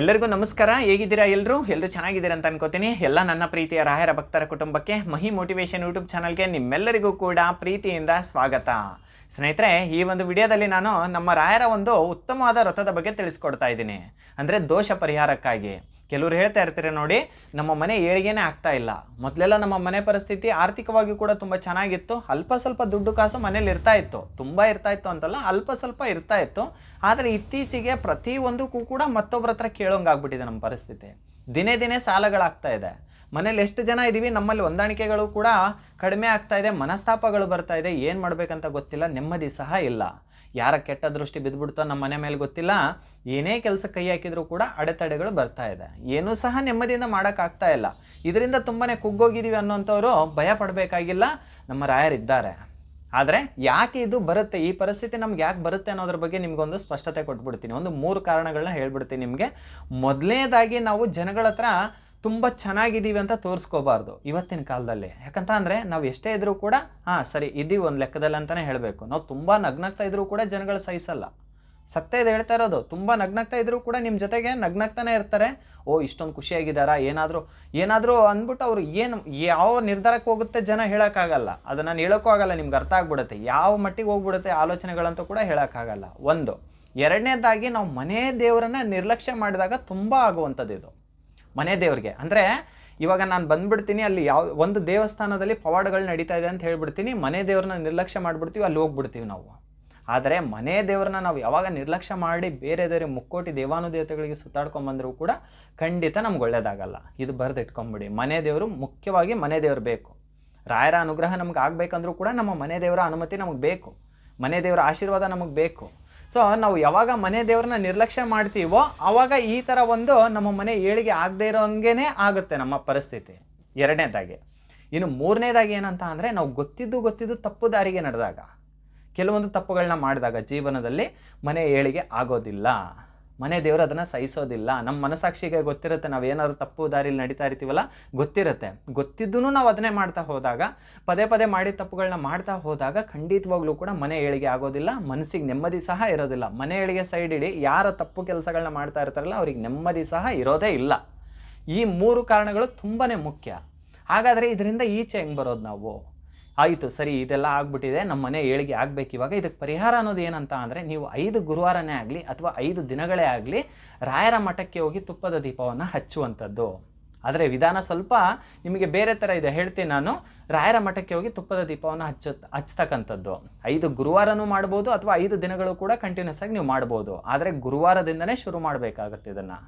ಎಲ್ಲರಿಗೂ ನಮಸ್ಕಾರ. ಹೇಗಿದ್ದೀರಾ ಎಲ್ಲರೂ ಎಲ್ಲರೂ ಚೆನ್ನಾಗಿದ್ದೀರಾ ಅಂತ ಅನ್ಕೋತೀನಿ. ಎಲ್ಲ ನನ್ನ ಪ್ರೀತಿಯ ರಾಯರ ಭಕ್ತರ ಕುಟುಂಬಕ್ಕೆ ಮಹಿ ಮೋಟಿವೇಶನ್ ಯೂಟ್ಯೂಬ್ ಚಾನಲ್ಗೆ ನಿಮ್ಮೆಲ್ಲರಿಗೂ ಕೂಡ ಪ್ರೀತಿಯಿಂದ ಸ್ವಾಗತ. ಸ್ನೇಹಿತರೆ, ಈ ಒಂದು ವಿಡಿಯೋದಲ್ಲಿ ನಾನು ನಮ್ಮ ರಾಯರ ಒಂದು ಉತ್ತಮವಾದ ರಥದ ಬಗ್ಗೆ ತಿಳಿಸ್ಕೊಡ್ತಾ ಇದ್ದೀನಿ. ಅಂದರೆ ದೋಷ ಪರಿಹಾರಕ್ಕಾಗಿ. ಕೆಲವರು ಹೇಳ್ತಾ ಇರ್ತಾರೆ ನೋಡಿ, ನಮ್ಮ ಮನೆ ಏಳಿಗೆನೇ ಆಗ್ತಾ ಇಲ್ಲ. ಮೊದಲೆಲ್ಲ ನಮ್ಮ ಮನೆ ಪರಿಸ್ಥಿತಿ ಆರ್ಥಿಕವಾಗಿ ಕೂಡ ತುಂಬ ಚೆನ್ನಾಗಿತ್ತು. ಅಲ್ಪ ಸ್ವಲ್ಪ ದುಡ್ಡು ಕಾಸು ಮನೇಲಿ ಇರ್ತಾ ಇತ್ತು. ತುಂಬ ಇರ್ತಾ ಇತ್ತು ಅಂತಲ್ಲ, ಅಲ್ಪ ಸ್ವಲ್ಪ ಇರ್ತಾ ಇತ್ತು. ಆದರೆ ಇತ್ತೀಚೆಗೆ ಪ್ರತಿಯೊಂದಕ್ಕೂ ಕೂಡ ಮತ್ತೊಬ್ಬರ ಹತ್ರ ಕೇಳೋಂಗಾಗ್ಬಿಟ್ಟಿದೆ ನಮ್ಮ ಪರಿಸ್ಥಿತಿ. ದಿನೇ ದಿನೇ ಸಾಲಗಳಾಗ್ತಾ ಇದೆ. ಮನೇಲಿ ಎಷ್ಟು ಜನ ಇದ್ದೀವಿ ನಮ್ಮಲ್ಲಿ ಹೊಂದಾಣಿಕೆಗಳು ಕೂಡ ಕಡಿಮೆ ಆಗ್ತಾ ಇದೆ. ಮನಸ್ತಾಪಗಳು ಬರ್ತಾ ಇದೆ. ಏನು ಮಾಡಬೇಕಂತ ಗೊತ್ತಿಲ್ಲ. ನೆಮ್ಮದಿ ಸಹ ಇಲ್ಲ. ಯಾರ ಕೆಟ್ಟ ದೃಷ್ಟಿ ಬಿದ್ದುಬಿಡ್ತೋ ನಮ್ಮ ಮನೆ ಮೇಲೆ ಗೊತ್ತಿಲ್ಲ, ಏನೇ ಕೆಲಸ ಕೈ ಹಾಕಿದರೂ ಕೂಡ ಅಡೆತಡೆಗಳು ಬರ್ತಾ ಇದೆ. ಏನೂ ಸಹ ನೆಮ್ಮದಿಯಿಂದ ಮಾಡೋಕ್ಕಾಗ್ತಾ ಇಲ್ಲ. ಇದರಿಂದ ತುಂಬಾ ಕುಗ್ಗೋಗಿದ್ದೀವಿ ಅನ್ನೋಂಥವ್ರು ಭಯ ಪಡಬೇಕಾಗಿಲ್ಲ. ನಮ್ಮ ರಾಯರಿದ್ದಾರೆ ಆದರೆ ಯಾಕೆ ಇದು ಬರುತ್ತೆ? ಈ ಪರಿಸ್ಥಿತಿ ನಮ್ಗೆ ಯಾಕೆ ಬರುತ್ತೆ ಅನ್ನೋದ್ರ ಬಗ್ಗೆ ನಿಮಗೊಂದು ಸ್ಪಷ್ಟತೆ ಕೊಟ್ಬಿಡ್ತೀನಿ. ಒಂದು ಮೂರು ಕಾರಣಗಳನ್ನ ಹೇಳ್ಬಿಡ್ತೀನಿ ನಿಮಗೆ. ಮೊದಲನೇದಾಗಿ ನಾವು ಜನಗಳ ಹತ್ರ ತುಂಬ ಚೆನ್ನಾಗಿದ್ದೀವಿ ಅಂತ ತೋರಿಸ್ಕೋಬಾರ್ದು ಇವತ್ತಿನ ಕಾಲದಲ್ಲಿ. ಯಾಕಂತ ಅಂದರೆ ನಾವು ಎಷ್ಟೇ ಇದ್ರೂ ಕೂಡ, ಹಾಂ, ಸರಿ, ಇದ್ದೀವಿ ಒಂದು ಲೆಕ್ಕದಲ್ಲಿ ಅಂತಲೇ ಹೇಳಬೇಕು. ನಾವು ತುಂಬ ನಗ್ನಗ್ತಾ ಇದ್ರೂ ಕೂಡ ಜನಗಳು ಸಹಿಸಲ್ಲ. ಸತ್ಯ ಇದು ಹೇಳ್ತಾ ಇರೋದು. ತುಂಬ ನಗ್ನಗ್ತಾ ಇದ್ದರೂ ಕೂಡ ನಿಮ್ಮ ಜೊತೆಗೆ ನಗ್ನಾಗ್ತಾನೆ ಇರ್ತಾರೆ. ಓ, ಇಷ್ಟೊಂದು ಖುಷಿಯಾಗಿದ್ದಾರಾ, ಏನಾದರೂ ಏನಾದರೂ ಅಂದ್ಬಿಟ್ಟು ಅವರು ಏನು, ಯಾವ ನಿರ್ಧಾರಕ್ಕೆ ಹೋಗುತ್ತೆ ಜನ ಹೇಳೋಕ್ಕಾಗಲ್ಲ. ಅದನ್ನು ನಾನು ಹೇಳೋಕ್ಕೂ ಆಗಲ್ಲ, ನಿಮ್ಗೆ ಅರ್ಥ ಆಗ್ಬಿಡುತ್ತೆ. ಯಾವ ಮಟ್ಟಿಗೆ ಹೋಗ್ಬಿಡುತ್ತೆ ಆಲೋಚನೆಗಳಂತೂ ಕೂಡ ಹೇಳೋಕ್ಕಾಗಲ್ಲ. ಒಂದು, ಎರಡನೇದಾಗಿ ನಾವು ಮನೆ ದೇವರನ್ನ ನಿರ್ಲಕ್ಷ್ಯ ಮಾಡಿದಾಗ ತುಂಬ ಆಗುವಂಥದ್ದು ಇದು. ಮನೆ ದೇವ್ರಿಗೆ. ಅಂದರೆ ಇವಾಗ ನಾನು ಬಂದ್ಬಿಡ್ತೀನಿ, ಅಲ್ಲಿ ಯಾವ, ಒಂದು ದೇವಸ್ಥಾನದಲ್ಲಿ ಪವಾಡಗಳು ನಡೀತಾ ಇದೆ ಅಂತ ಹೇಳ್ಬಿಡ್ತೀನಿ, ಮನೆ ದೇವ್ರನ್ನ ನಿರ್ಲಕ್ಷ್ಯ ಮಾಡಿಬಿಡ್ತೀವಿ, ಅಲ್ಲಿ ಹೋಗ್ಬಿಡ್ತೀವಿ ನಾವು. ಆದರೆ ಮನೆ ದೇವ್ರನ್ನ ನಾವು ಯಾವಾಗ ನಿರ್ಲಕ್ಷ್ಯ ಮಾಡಿ ಬೇರೆ ಬೇರೆ ಮುಕ್ಕೋಟಿ ದೇವಾನುದೇವತೆಗಳಿಗೆ ಸುತ್ತಾಡ್ಕೊಂಬಂದರೂ ಕೂಡ ಖಂಡಿತ ನಮ್ಗೆ ಒಳ್ಳೇದಾಗಲ್ಲ. ಇದು ಬರೆದು ಇಟ್ಕೊಂಬಿಡಿ ಮನೆ ದೇವರು ಮುಖ್ಯವಾಗಿ ಮನೆ ದೇವ್ರು ಬೇಕು. ರಾಯರ ಅನುಗ್ರಹ ನಮ್ಗೆ ಆಗಬೇಕಂದ್ರೂ ಕೂಡ ನಮ್ಮ ಮನೆ ದೇವರ ಅನುಮತಿ ನಮಗೆ ಬೇಕು. ಮನೆ ದೇವರ ಆಶೀರ್ವಾದ ನಮಗೆ ಬೇಕು. ಸೊ ನಾವು ಯಾವಾಗ ಮನೆ ದೇವ್ರನ್ನ ನಿರ್ಲಕ್ಷ್ಯ ಮಾಡ್ತೀವೋ ಆವಾಗ ಈ ಥರ ಒಂದು ನಮ್ಮ ಮನೆ ಏಳಿಗೆ ಆಗದೆ ಇರೋಂಗೇ ಆಗುತ್ತೆ ನಮ್ಮ ಪರಿಸ್ಥಿತಿ. ಎರಡನೇದಾಗಿ. ಇನ್ನು ಮೂರನೇದಾಗಿ ಏನಂತ ಅಂದರೆ ನಾವು ಗೊತ್ತಿದ್ದು ಗೊತ್ತಿದ್ದು ತಪ್ಪು ದಾರಿಗೆ ನಡೆದಾಗ. ಕೆಲವೊಂದು ತಪ್ಪುಗಳನ್ನ ಮಾಡಿದಾಗ ಜೀವನದಲ್ಲಿ ಮನೆ ಏಳಿಗೆ ಆಗೋದಿಲ್ಲ. ಮನೆ ದೇವರು ಅದನ್ನು ಸಹಿಸೋದಿಲ್ಲ. ನಮ್ಮ ಮನಸ್ಸಾಕ್ಷಿಗೆ ಗೊತ್ತಿರುತ್ತೆ, ನಾವು ಏನಾದ್ರು ತಪ್ಪು ದಾರಿಲಿ ನಡೀತಾ ಇರ್ತೀವಲ್ಲ, ಗೊತ್ತಿರುತ್ತೆ. ಗೊತ್ತಿದ್ದೂ ನಾವು ಅದನ್ನೇ ಮಾಡ್ತಾ ಹೋದಾಗ, ಪದೇ ಪದೇ ಮಾಡಿದ ತಪ್ಪುಗಳನ್ನ ಮಾಡ್ತಾ ಹೋದಾಗ ಖಂಡಿತವಾಗ್ಲೂ ಕೂಡ ಮನೆ ಏಳಿಗೆ ಆಗೋದಿಲ್ಲ, ಮನಸ್ಸಿಗೆ ನೆಮ್ಮದಿ ಸಹ ಇರೋದಿಲ್ಲ. ಮನೆ ಏಳಿಗೆ ಸೈಡ್ ಇಡಿ, ಯಾರ ತಪ್ಪು ಕೆಲಸಗಳನ್ನ ಮಾಡ್ತಾ ಇರ್ತಾರಲ್ಲ, ಅವ್ರಿಗೆ ನೆಮ್ಮದಿ ಸಹ ಇರೋದೇ ಇಲ್ಲ. ಈ ಮೂರು ಕಾರಣಗಳು ತುಂಬಾ ಮುಖ್ಯ. ಹಾಗಾದರೆ ಇದರಿಂದ ಈಚೆ ಹೆಂಗೆ ಬರೋದು ನಾವು? ಆಯಿತು, ಸರಿ, ಇದೆಲ್ಲ ಆಗ್ಬಿಟ್ಟಿದೆ, ನಮ್ಮ ಮನೆ ಏಳಿಗೆ ಆಗಬೇಕು. ಇವಾಗ ಇದಕ್ಕೆ ಪರಿಹಾರ ಅನ್ನೋದು ಏನಂತ ಅಂದರೆ, ನೀವು ಐದು ಗುರುವಾರನೇ ಆಗಲಿ ಅಥವಾ ಐದು ದಿನಗಳೇ ಆಗಲಿ ರಾಯರ ಮಠಕ್ಕೆ ಹೋಗಿ ತುಪ್ಪದ ದೀಪವನ್ನು ಹಚ್ಚುವಂಥದ್ದು. ಆದರೆ ವಿಧಾನ ಸ್ವಲ್ಪ ನಿಮಗೆ ಬೇರೆ ಥರ ಇದೆ. ಹೇಳ್ತೀನಿ ನಾನು, ರಾಯರ ಮಠಕ್ಕೆ ಹೋಗಿ ತುಪ್ಪದ ದೀಪವನ್ನು ಹಚ್ಚ ಹಚ್ತಕ್ಕಂಥದ್ದು ಐದು ಗುರುವಾರನೂ ಮಾಡ್ಬೋದು ಅಥವಾ ಐದು ದಿನಗಳು ಕೂಡ ಕಂಟಿನ್ಯೂಸ್ ಆಗಿ ನೀವು ಮಾಡ್ಬೋದು. ಆದರೆ ಗುರುವಾರದಿಂದನೇ ಶುರು ಮಾಡಬೇಕಾಗುತ್ತೆ ಇದನ್ನು.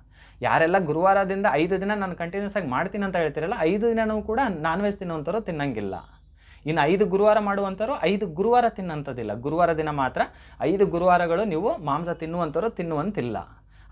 ಯಾರೆಲ್ಲ ಗುರುವಾರದಿಂದ ಐದು ದಿನ ನಾನು ಕಂಟಿನ್ಯೂಸ್ ಆಗಿ ಮಾಡ್ತೀನಿ ಅಂತ ಹೇಳ್ತಿರಲ್ಲ, ಐದು ದಿನನೂ ಕೂಡ ನಾನ್ ವೆಜ್ ತಿನ್ನುವಂಥವ್ರು ತಿನ್ನಂಗಿಲ್ಲ. ಇನ್ನು ಐದು ಗುರುವಾರ ಮಾಡುವಂಥವ್ರು ಐದು ಗುರುವಾರ ತಿನ್ನಂಥದ್ದಿಲ್ಲ. ಗುರುವಾರ ದಿನ ಮಾತ್ರ ಐದು ಗುರುವಾರಗಳು ನೀವು ಮಾಂಸ ತಿನ್ನುವಂಥವ್ರು ತಿನ್ನುವಂತಿಲ್ಲ.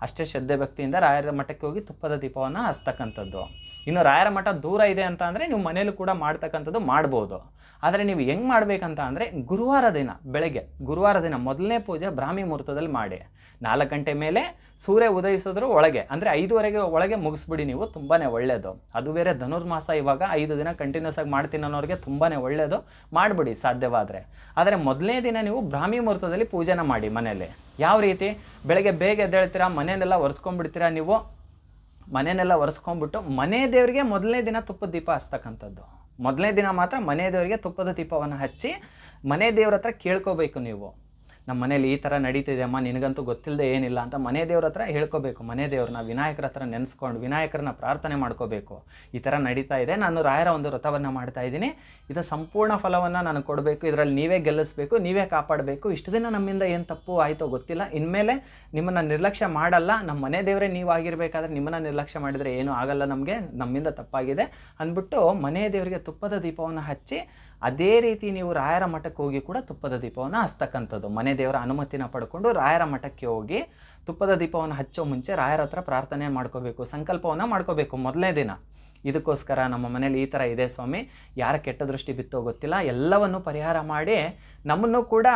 ಅಷ್ಟೇ ಶ್ರದ್ಧೆ ಭಕ್ತಿಯಿಂದ ರಾಯರ ಮಠಕ್ಕೆ ಹೋಗಿ ತುಪ್ಪದ ದೀಪವನ್ನು ಹಚ್ತಕ್ಕಂಥದ್ದು. ಇನ್ನು ರಾಯರ ಮಠ ದೂರ ಇದೆ ಅಂತ ಅಂದರೆ ನೀವು ಮನೇಲೂ ಕೂಡ ಮಾಡ್ತಕ್ಕಂಥದ್ದು ಮಾಡ್ಬೋದು. ಆದರೆ ನೀವು ಹೆಂಗೆ ಮಾಡಬೇಕಂತ ಅಂದರೆ ಗುರುವಾರ ದಿನ, ಬೆಳಗ್ಗೆ, ಗುರುವಾರ ದಿನ ಮೊದಲನೇ ಪೂಜೆ ಬ್ರಾಹ್ಮಿ ಮುಹೂರ್ತದಲ್ಲಿ ಮಾಡಿ. ನಾಲ್ಕು ಗಂಟೆ ಮೇಲೆ ಸೂರ್ಯ ಉದಯಿಸೋದ್ರ ಒಳಗೆ, ಅಂದರೆ ಐದುವರೆಗೆ ಒಳಗೆ ಮುಗಿಸ್ಬಿಡಿ ನೀವು ತುಂಬಾ ಒಳ್ಳೆಯದು ಅದು ಬೇರೆ ಧನುರ್ಮಾಸ ಇವಾಗ ಐದು ದಿನ ಕಂಟಿನ್ಯೂಸ್ ಆಗಿ ಮಾಡ್ತೀನಿ ಅನ್ನೋರಿಗೆ ತುಂಬಾ ಒಳ್ಳೆಯದು ಮಾಡಿಬಿಡಿ ಸಾಧ್ಯವಾದರೆ. ಆದರೆ ಮೊದಲನೇ ದಿನ ನೀವು ಬ್ರಾಹ್ಮಿ ಮುಹೂರ್ತದಲ್ಲಿ ಪೂಜೆನ ಮಾಡಿ ಮನೆಯಲ್ಲಿ. ಯಾವ ರೀತಿ? ಬೆಳಗ್ಗೆ ಬೇಗ ಎದ್ದೇಳ್ತೀರಾ? ಮನೆಯನ್ನೆಲ್ಲ ಒರೆಸ್ಕೊಂಡ್ಬಿಡ್ತೀರಾ ನೀವು? ಮನೆಯನ್ನೆಲ್ಲ ಒರೆಸ್ಕೊಂಡ್ಬಿಟ್ಟು ಮನೆ ದೇವರಿಗೆ ಮೊದಲನೇ ದಿನ ತುಪ್ಪದ ದೀಪ ಹಚ್ತಕ್ಕಂಥದ್ದು. ಮೊದಲನೇ ದಿನ ಮಾತ್ರ ಮನೆ ದೇವರಿಗೆ ತುಪ್ಪದ ದೀಪವನ್ನು ಹಚ್ಚಿ ಮನೆ ದೇವ್ರ ಹತ್ರ ಕೇಳ್ಕೋಬೇಕು ನೀವು. ನಮ್ಮ ಮನೇಲಿ ಈ ಥರ ನಡೀತಿದೆ ಅಮ್ಮ, ನಿನಗಂತೂ ಗೊತ್ತಿಲ್ಲದೆ ಏನಿಲ್ಲ ಅಂತ ಮನೆ ದೇವ್ರ ಹತ್ರ ಹೇಳ್ಕೋಬೇಕು. ಮನೆ ದೇವ್ರನ್ನ ವಿನಾಯಕರ ಹತ್ರ ನೆನೆಸ್ಕೊಂಡು ವಿನಾಯಕರನ್ನ ಪ್ರಾರ್ಥನೆ ಮಾಡ್ಕೋಬೇಕು. ಈ ಥರ ನಡೀತಾ ಇದೆ. ನಾನು ರಾಯರ ಒಂದು ವ್ರತವನ್ನು ಮಾಡ್ತಾ ಇದ್ದೀನಿ. ಇದರ ಸಂಪೂರ್ಣ ಫಲವನ್ನು ನಾನು ಕೊಡಬೇಕು. ಇದರಲ್ಲಿ ನೀವೇ ಗೆಲ್ಲಿಸ್ಬೇಕು, ನೀವೇ ಕಾಪಾಡಬೇಕು. ಇಷ್ಟು ದಿನ ನಮ್ಮಿಂದ ಏನು ತಪ್ಪು ಆಯಿತೋ ಗೊತ್ತಿಲ್ಲ. ಇನ್ಮೇಲೆ ನಿಮ್ಮನ್ನು ನಿರ್ಲಕ್ಷ್ಯ ಮಾಡಲ್ಲ. ನಮ್ಮ ಮನೆ ದೇವರೇ ನೀವು ಆಗಿರಬೇಕಾದ್ರೆ ನಿಮ್ಮನ್ನು ನಿರ್ಲಕ್ಷ್ಯ ಮಾಡಿದರೆ ಏನೂ ಆಗಲ್ಲ ನಮಗೆ. ನಮ್ಮಿಂದ ತಪ್ಪಾಗಿದೆ. ಅಂದ್ಬಿಟ್ಟು ಮನೆ ದೇವರಿಗೆ ತುಪ್ಪದ ದೀಪವನ್ನು ಹಚ್ಚಿ ಅದೇ ರೀತಿ ನೀವು ರಾಯರ ಮಠಕ್ಕೆ ಹೋಗಿ ಕೂಡ ತುಪ್ಪದ ದೀಪವನ್ನು ಹಚ್ತಕ್ಕಂಥದ್ದು. ಮನೆ ದೇವರ ಅನುಮತಿನ ಪಡ್ಕೊಂಡು ರಾಯರ ಮಠಕ್ಕೆ ಹೋಗಿ ತುಪ್ಪದ ದೀಪವನ್ನು ಹಚ್ಚೋ ಮುಂಚೆ ರಾಯರ ಹತ್ರ ಪ್ರಾರ್ಥನೆ ಮಾಡ್ಕೋಬೇಕು, ಸಂಕಲ್ಪವನ್ನು ಮಾಡ್ಕೋಬೇಕು ಮೊದಲನೇ ದಿನ. ಇದಕ್ಕೋಸ್ಕರ ನಮ್ಮ ಮನೇಲಿ ಈ ಥರ ಇದೆ ಸ್ವಾಮಿ. ಯಾರ ಕೆಟ್ಟ ದೃಷ್ಟಿ ಬಿತ್ತೋ ಗೊತ್ತಿಲ್ಲ. ಎಲ್ಲವನ್ನು ಪರಿಹಾರ ಮಾಡಿ ನಮ್ಮನ್ನು ಕೂಡ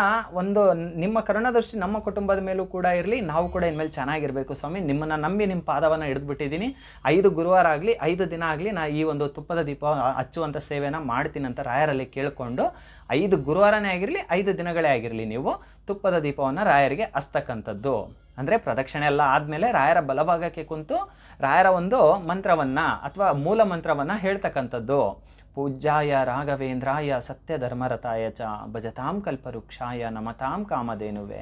ಒಂದು ನಿಮ್ಮ ಕರುಣದೃಷ್ಟಿ ನಮ್ಮ ಕುಟುಂಬದ ಮೇಲೂ ಕೂಡ ಇರಲಿ. ನಾವು ಕೂಡ ಇನ್ಮೇಲೆ ಚೆನ್ನಾಗಿರಬೇಕು ಸ್ವಾಮಿ. ನಿಮ್ಮನ್ನು ನಂಬಿ ನಿಮ್ಮ ಪಾದವನ್ನು ಹಿಡಿದ್ಬಿಟ್ಟಿದ್ದೀನಿ. ಐದು ಗುರುವಾರ ಆಗಲಿ, ಐದು ದಿನ ಆಗಲಿ ನಾ ಈ ಒಂದು ತುಪ್ಪದ ದೀಪ ಹಚ್ಚುವಂಥ ಸೇವೆನ ಮಾಡ್ತೀನಿ ಅಂತ ರಾಯರಲ್ಲಿ ಕೇಳಿಕೊಂಡು ಐದು ಗುರುವಾರನೇ ಆಗಿರಲಿ, ಐದು ದಿನಗಳೇ ಆಗಿರಲಿ ನೀವು ತುಪ್ಪದ ದೀಪವನ್ನು ರಾಯರಿಗೆ ಹಸ್ತಕ್ಕಂಥದ್ದು. ಅಂದರೆ ಪ್ರದಕ್ಷಿಣೆ ಎಲ್ಲ ಆದಮೇಲೆ ರಾಯರ ಬಲಭಾಗಕ್ಕೆ ಕುಂತು ರಾಯರ ಒಂದು ಮಂತ್ರವನ್ನು ಅಥವಾ ಮೂಲ ಮಂತ್ರವನ್ನು ಹೇಳ್ತಕ್ಕಂಥದ್ದು. ಪೂಜ್ಯಾಯ ರಾಘವೇಂದ್ರಾಯ ಸತ್ಯಧರ್ಮರತಾಯ ಚ ಭಜತಾಂ ಕಲ್ಪವೃಕ್ಷಾಯ ನಮತಾಂ ಕಾಮಧೇನುವೆ.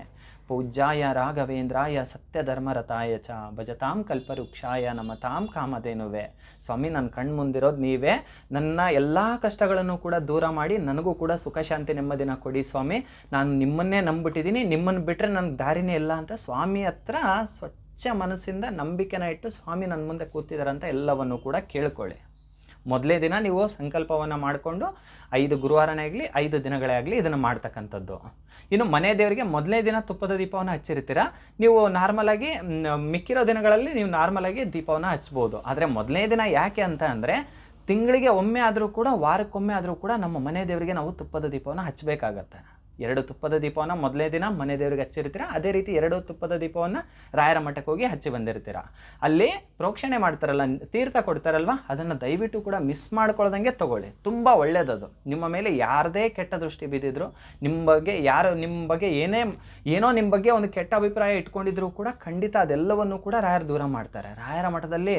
ಪೂಜ್ಯಾಯ ರಾಘವೇಂದ್ರಾಯ ಸತ್ಯಧರ್ಮರತಾಯ ಚ ಭಜತಾಂ ಕಲ್ಪವೃಕ್ಷಾಯ ನಮತಾಂ ಕಾಮಧೇನುವೆ. ಸ್ವಾಮಿ ನನ್ನ ಕಣ್ಣು ಮುಂದಿರೋದು ನೀವೇ. ನನ್ನ ಎಲ್ಲ ಕಷ್ಟಗಳನ್ನು ಕೂಡ ದೂರ ಮಾಡಿ ನನಗೂ ಕೂಡ ಸುಖ ಶಾಂತಿ ನೆಮ್ಮದಿನ ಕೊಡಿ ಸ್ವಾಮಿ. ನಾನು ನಿಮ್ಮನ್ನೇ ನಂಬಿಟ್ಟಿದ್ದೀನಿ ನಿಮ್ಮನ್ನು ಬಿಟ್ಟರೆ ನನಗೆ ದಾರಿನೇ ಇಲ್ಲ ಅಂತ ಸ್ವಾಮಿ ಹತ್ರ ಸ್ವಚ್ಛ ಮನಸ್ಸಿಂದ ನಂಬಿಕೆನ ಇಟ್ಟು ಸ್ವಾಮಿ ನನ್ನ ಮುಂದೆ ಕೂತಿದ್ದಾರಂತ ಎಲ್ಲವನ್ನು ಕೂಡ ಕೇಳ್ಕೊಳ್ಳಿ. ಮೊದಲೇ ದಿನ ನೀವು ಸಂಕಲ್ಪವನ್ನು ಮಾಡಿಕೊಂಡು ಐದು ಗುರುವಾರನೇ ಆಗಲಿ, ಐದು ದಿನಗಳೇ ಆಗಲಿ ಇದನ್ನು ಮಾಡ್ತಕ್ಕಂಥದ್ದು. ಇನ್ನು ಮನೆ ದೇವರಿಗೆ ಮೊದಲನೇ ದಿನ ತುಪ್ಪದ ದೀಪವನ್ನು ಹಚ್ಚಿರ್ತೀರ? ನೀವು ನಾರ್ಮಲಾಗಿ ಮಿಕ್ಕಿರೋ ದಿನಗಳಲ್ಲಿ ನೀವು ನಾರ್ಮಲಾಗಿ ದೀಪವನ್ನು ಹಚ್ಬೋದು. ಆದರೆ ಮೊದಲನೇ ದಿನ ಯಾಕೆ ಅಂತ ಅಂದರೆ, ತಿಂಗಳಿಗೆ ಒಮ್ಮೆ ಆದರೂ ಕೂಡ, ವಾರಕ್ಕೊಮ್ಮೆ ಆದರೂ ಕೂಡ ನಮ್ಮ ಮನೆ ದೇವರಿಗೆ ನಾವು ತುಪ್ಪದ ದೀಪವನ್ನು ಹಚ್ಚಬೇಕಾಗತ್ತೆ ಎರಡು ತುಪ್ಪದ ದೀಪವನ್ನು ಮೊದಲನೇ ದಿನ ಮನೆ ದೇವರಿಗೆ ಹಚ್ಚಿರ್ತೀರ? ಅದೇ ರೀತಿ ಎರಡು ತುಪ್ಪದ ದೀಪವನ್ನು ರಾಯರ ಮಠಕ್ಕೆ ಹೋಗಿ ಹಚ್ಚಿ ಬಂದಿರ್ತೀರ? ಅಲ್ಲಿ ಪ್ರೋಕ್ಷಣೆ ಮಾಡ್ತಾರಲ್ಲ, ತೀರ್ಥ ಕೊಡ್ತಾರಲ್ವ? ಅದನ್ನು ದಯವಿಟ್ಟು ಕೂಡ ಮಿಸ್ ಮಾಡ್ಕೊಳ್ದಂಗೆ ತಗೊಳ್ಳಿ. ತುಂಬ ಒಳ್ಳೆಯದದು ನಿಮ್ಮ ಮೇಲೆ ಯಾರದೇ ಕೆಟ್ಟ ದೃಷ್ಟಿ ಬಿದ್ದಿದ್ರು ನಿಮ್ಮ ಬಗ್ಗೆ ಯಾರು ನಿಮ್ಮ ಬಗ್ಗೆ ಏನೇ, ಏನೋ ನಿಮ್ಮ ಬಗ್ಗೆ ಒಂದು ಕೆಟ್ಟ ಅಭಿಪ್ರಾಯ ಇಟ್ಕೊಂಡಿದ್ರು ಕೂಡ ಖಂಡಿತ ಅದೆಲ್ಲವನ್ನು ಕೂಡ ರಾಯರು ದೂರ ಮಾಡ್ತಾರೆ. ರಾಯರ ಮಠದಲ್ಲಿ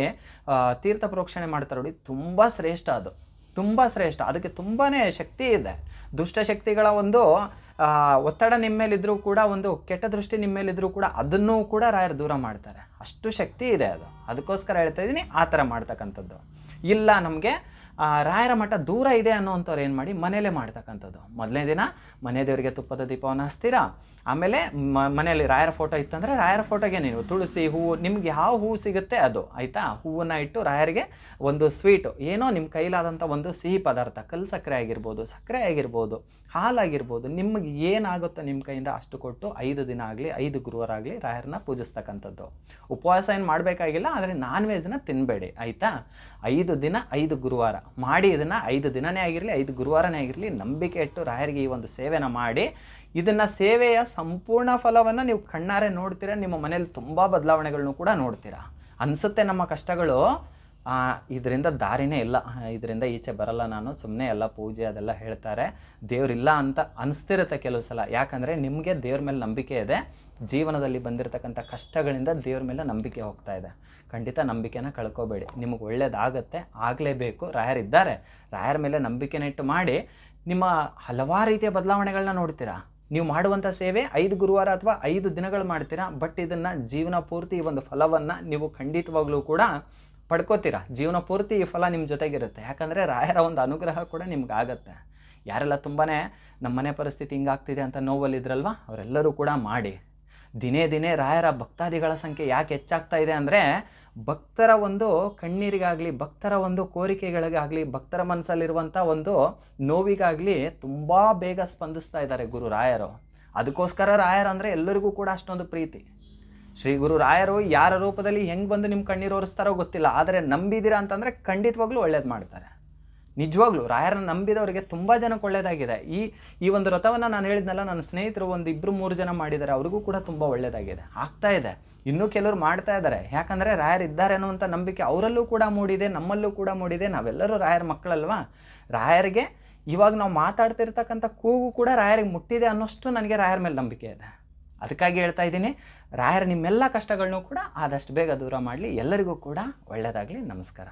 ತೀರ್ಥ ಪ್ರೋಕ್ಷಣೆ ಮಾಡ್ತಾರೆ ನೋಡಿ, ತುಂಬ ಶ್ರೇಷ್ಠ ಅದು. ತುಂಬ ಶ್ರೇಷ್ಠ. ಅದಕ್ಕೆ ತುಂಬಾ ಶಕ್ತಿ ಇದೆ. ದುಷ್ಟಶಕ್ತಿಗಳ ಒಂದು ಒತ್ತಡ ನಿಮ್ಮ ಮೇಲಿದ್ರೂ ಕೂಡ ಒಂದು ಕೆಟ್ಟ ದೃಷ್ಟಿ ನಿಮ್ಮ ಮೇಲಿದ್ರೂ ಕೂಡ ಅದನ್ನು ಕೂಡ ರಾಯರು ದೂರ ಮಾಡ್ತಾರೆ. ಅಷ್ಟು ಶಕ್ತಿ ಇದೆ ಅದು. ಅದಕ್ಕೋಸ್ಕರ ಹೇಳ್ತಾ ಇದ್ದೀನಿ, ಆ ಥರ ಮಾಡ್ತಕ್ಕಂಥದ್ದು. ಇಲ್ಲ ನಮಗೆ ರಾಯರ ಮಠ ದೂರ ಇದೆ ಅನ್ನೋವಂಥವ್ರು ಏನು ಮಾಡಿ ಮನೆಯಲ್ಲೇ ಮಾಡ್ತಕ್ಕಂಥದ್ದು. ಮೊದಲನೇ ದಿನ ಮನೆ ದೇವರಿಗೆ ತುಪ್ಪದ ದೀಪವನ್ನು ಹಚ್ತೀರಾ? ಆಮೇಲೆ ಮನೆಯಲ್ಲಿ ರಾಯರ ಫೋಟೋ ಇತ್ತಂದರೆ ರಾಯರ ಫೋಟೋಗೆ ನೀವು ತುಳಸಿ ಹೂವು ನಿಮ್ಗೆ ಯಾವ ಹೂವು ಸಿಗುತ್ತೆ ಅದು, ಆಯಿತಾ? ಹೂವನ್ನು ಇಟ್ಟು ರಾಯರಿಗೆ ಒಂದು ಸ್ವೀಟು ಏನೋ ನಿಮ್ಮ ಕೈಲಾದಂಥ ಒಂದು ಸಿಹಿ ಪದಾರ್ಥ, ಕಲ್ಲು ಸಕ್ಕರೆ ಆಗಿರ್ಬೋದು ಸಕ್ಕರೆ ಆಗಿರ್ಬೋದು, ಹಾಲಾಗಿರ್ಬೋದು, ನಿಮಗೆ ಏನಾಗುತ್ತೋ ನಿಮ್ಮ ಕೈಯಿಂದ ಅಷ್ಟು ಕೊಟ್ಟು ಐದು ದಿನ ಆಗಲಿ, ಐದು ಗುರುವಾರ ಆಗಲಿ ರಾಯರನ್ನ ಪೂಜಿಸ್ತಕ್ಕಂಥದ್ದು. ಉಪವಾಸ ಏನು ಮಾಡಬೇಕಾಗಿಲ್ಲ, ಆದರೆ ನಾನ್ ವೆಜ್ನ ತಿನ್ನಬೇಡಿ ಆಯಿತಾ? ಐದು ದಿನ, ಐದು ಗುರುವಾರ. ಮಾಡಿ ಇದನ್ನು ಐದು ದಿನನೇ ಆಗಿರಲಿ, ಐದು ಗುರುವಾರನೇ ಆಗಿರಲಿ ನಂಬಿಕೆ ಇಟ್ಟು ರಾಯರಿಗೆ ಈ ಒಂದು ಸೇವೆನ ಮಾಡಿ, ಇದನ್ನು ಸೇವೆಯ ಸಂಪೂರ್ಣ ಫಲವನ್ನು ನೀವು ಕಣ್ಣಾರೆ ನೋಡ್ತೀರಾ, ನಿಮ್ಮ ಮನೇಲಿ ತುಂಬ ಬದಲಾವಣೆಗಳನ್ನು ಕೂಡ ನೋಡ್ತೀರಾ. ಅನಿಸುತ್ತೆ ನಮ್ಮ ಕಷ್ಟಗಳು ಇದರಿಂದ ದಾರಿನೇ ಇಲ್ಲ. ಇದರಿಂದ ಈಚೆ ಬರಲ್ಲ ನಾನು. ಸುಮ್ಮನೆ ಎಲ್ಲ ಪೂಜೆ ಅದೆಲ್ಲ ಹೇಳ್ತಾರೆ. ದೇವರಿಲ್ಲ ಅಂತ ಅನಿಸ್ತಿರುತ್ತೆ ಕೆಲವು ಸಲ. ಯಾಕಂದರೆ ನಿಮಗೆ ದೇವ್ರ ಮೇಲೆ ನಂಬಿಕೆ ಇದೆ. ಜೀವನದಲ್ಲಿ ಬಂದಿರತಕ್ಕಂಥ ಕಷ್ಟಗಳಿಂದ ದೇವ್ರ ಮೇಲೆ ನಂಬಿಕೆ ಹೋಗ್ತಾ ಇದೆ. ಖಂಡಿತ ನಂಬಿಕೆನ ಕಳ್ಕೊಬೇಡಿ. ನಿಮಗೆ ಒಳ್ಳೇದಾಗತ್ತೆ, ಆಗಲೇಬೇಕು. ರಾಯರಿದ್ದಾರೆ ರಾಯರ ಮೇಲೆ ನಂಬಿಕೆನ ಇಟ್ಟು ಮಾಡಿ ನಿಮ್ಮ ಹಲವಾರು ರೀತಿಯ ಬದಲಾವಣೆಗಳನ್ನ ನೋಡ್ತೀರಾ? ನೀವು ಮಾಡುವಂಥ ಸೇವೆ ಐದು ಗುರುವಾರ ಅಥವಾ ಐದು ದಿನಗಳು ಮಾಡ್ತೀರಾ? ಬಟ್ ಇದನ್ನು ಜೀವನ ಪೂರ್ತಿ ಈ ಒಂದು ಫಲವನ್ನು ನೀವು ಖಂಡಿತವಾಗ್ಲೂ ಕೂಡ ಪಡ್ಕೋತೀರಾ? ಜೀವನ ಪೂರ್ತಿ ಈ ಫಲ ನಿಮ್ಮ ಜೊತೆಗಿರುತ್ತೆ. ಯಾಕಂದರೆ ರಾಯರ ಒಂದು ಅನುಗ್ರಹ ಕೂಡ ನಿಮ್ಗೆ ಆಗುತ್ತೆ ಯಾರೆಲ್ಲ ತುಂಬಾ ನಮ್ಮ ಮನೆ ಪರಿಸ್ಥಿತಿ ಹಿಂಗಾಗ್ತಿದೆ ಅಂತ ನೋವಲ್ಲಿದ್ರಲ್ವ? ಅವರೆಲ್ಲರೂ ಕೂಡ ಮಾಡಿ. ದಿನೇ ದಿನೇ ರಾಯರ ಭಕ್ತಾದಿಗಳ ಸಂಖ್ಯೆ ಯಾಕೆ ಹೆಚ್ಚಾಗ್ತಾ ಇದೆ ಅಂದರೆ, ಭಕ್ತರ ಒಂದು ಕಣ್ಣೀರಿಗಾಗಲಿ, ಭಕ್ತರ ಒಂದು ಕೋರಿಕೆಗಳಿಗಾಗಲಿ, ಭಕ್ತರ ಮನಸ್ಸಲ್ಲಿರುವಂಥ ಒಂದು ನೋವಿಗಾಗಲಿ ತುಂಬ ಬೇಗ ಸ್ಪಂದಿಸ್ತಾ ಇದ್ದಾರೆ ಗುರು ರಾಯರು. ಅದಕ್ಕೋಸ್ಕರ ರಾಯರು ಅಂದರೆ ಎಲ್ಲರಿಗೂ ಕೂಡ ಅಷ್ಟೊಂದು ಪ್ರೀತಿ. ಶ್ರೀ ಗುರು ರಾಯರು ಯಾರ ರೂಪದಲ್ಲಿ ಹೆಂಗೆ ಬಂದು ನಿಮ್ಮ ಕಣ್ಣೀರು ಒರೆಸ್ತಾರೋ ಗೊತ್ತಿಲ್ಲ. ಆದರೆ ನಂಬಿದ್ದೀರಾ ಅಂತಂದರೆ ಖಂಡಿತವಾಗ್ಲೂ ಒಳ್ಳೇದು ಮಾಡ್ತಾರೆ. ನಿಜವಾಗ್ಲೂ ರಾಯರನ್ನ ನಂಬಿದವರಿಗೆ ತುಂಬ ಜನಕ್ಕೆ ಒಳ್ಳೇದಾಗಿದೆ. ಈ ಈ ಒಂದು ವ್ರತವನ್ನು ನಾನು ಹೇಳಿದ್ನಲ್ಲ, ನನ್ನ ಸ್ನೇಹಿತರು ಒಂದು ಇಬ್ಬರು ಮೂರು ಜನ ಮಾಡಿದ್ದಾರೆ. ಅವ್ರಿಗೂ ಕೂಡ ತುಂಬ ಒಳ್ಳೆಯದಾಗಿದೆ ಆಗ್ತಾ ಇದೆ. ಇನ್ನೂ ಕೆಲವರು ಮಾಡ್ತಾ ಇದ್ದಾರೆ. ಯಾಕಂದರೆ ರಾಯರ್ ಇದ್ದಾರೆ ಅನ್ನುವಂಥ ನಂಬಿಕೆ ಅವರಲ್ಲೂ ಕೂಡ ಮೂಡಿದೆ, ನಮ್ಮಲ್ಲೂ ಕೂಡ ಮೂಡಿದೆ. ನಾವೆಲ್ಲರೂ ರಾಯರ ಮಕ್ಕಳಲ್ವಾ? ರಾಯರಿಗೆ ಇವಾಗ ನಾವು ಮಾತಾಡ್ತಿರ್ತಕ್ಕಂಥ ಕೂಗು ಕೂಡ ರಾಯರಿಗೆ ಮುಟ್ಟಿದೆ ಅನ್ನೋಷ್ಟು ನನಗೆ ರಾಯರ ಮೇಲೆ ನಂಬಿಕೆ ಇದೆ. ಅದಕ್ಕಾಗಿ ಹೇಳ್ತಾ ಇದ್ದೀನಿ, ರಾಯರ ನಿಮ್ಮೆಲ್ಲ ಕಷ್ಟಗಳನ್ನೂ ಕೂಡ ಆದಷ್ಟು ಬೇಗ ದೂರ ಮಾಡಲಿ. ಎಲ್ಲರಿಗೂ ಕೂಡ ಒಳ್ಳೆಯದಾಗಲಿ ನಮಸ್ಕಾರ.